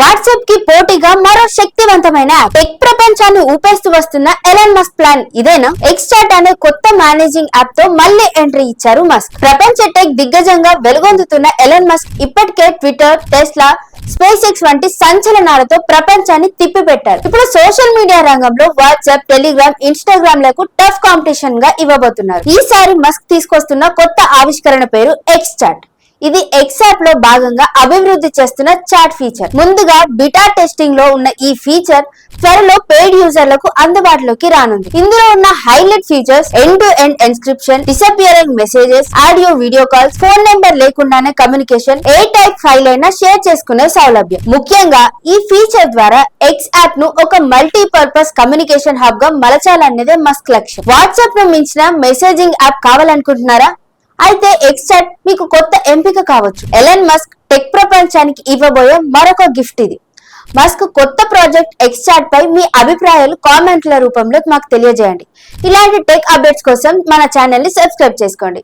వాట్సాప్కి పోటీగా మరో శక్తివంతమైన యాప్. టెక్ ప్రపంచాన్ని ఊపేస్తూ వస్తున్న ఎలన్ మస్క్ ప్లాన్ ఇదేనా? ఎక్స్చాట్ అనే కొత్త మేనేజింగ్ యాప్తో మళ్ళీ ఎంట్రీ ఇచ్చారు మస్క్ ప్రపంచ టెక్ దిగ్గజంగా వెలుగొందుతున్న ఎలన్ మస్క్ ఇప్పటికే ట్విట్టర్ టెస్లా స్పేస్ ఎక్స్ వంటి సంచలనాలతో ప్రపంచాన్ని తిప్పిపెట్టారు. ఇప్పుడు సోషల్ మీడియా రంగంలో వాట్సాప్ టెలిగ్రామ్ ఇన్స్టాగ్రామ్లకు టఫ్ కాంపిటీషన్గా ఇవ్వబోతున్నారు. ఈసారి మస్క్ తీసుకొస్తున్న కొత్త ఆవిష్కరణ పేరు ఎక్స్చాట్ ఇది ఎక్స్లో భాగంగా అభివృద్ధి చేస్తున్న చాట్ ఫీచర్ ముందుగా బిటా టెస్టింగ్లో ఉన్న ఈ ఫీచర్ త్వరలో పెయిడ్ యూజర్లకు అందుబాటులోకి రానుంది. ఇందులో ఉన్న highlight features end to end encryption disappearing messages audio video calls phone number లేకుండానే కమ్యూనికేషన్ ఏ టైప్ ఫైల్ అయినా షేర్ చేసుకునే సౌలభ్యం. ముఖ్యంగా ఈ ఫీచర్ ద్వారా ఎక్స్ యాప్ను ఒక మల్టీ పర్పస్ కమ్యూనికేషన్ హబ్గా మలచాలనేదే మస్క్ లక్ష్యం. వాట్సాప్ను మించిన మెసేజింగ్ యాప్ కావాలనుకుంటున్నారా? అయితే ఎక్స్చాట్ మీకు కొత్త ఎంపిక కావచ్చు. ఎలన్ మస్క్ టెక్ ప్రపంచానికి ఇవ్వబోయే మరొక గిఫ్ట్ ఇది. మస్క్ కొత్త ప్రాజెక్ట్ ఎక్స్చాట్ పై మీ అభిప్రాయాలు కామెంట్ల రూపంలో మాకు తెలియజేయండి. ఇలాంటి టెక్ అప్డేట్స్ కోసం మన ఛానల్ని సబ్స్క్రైబ్ చేసుకోండి.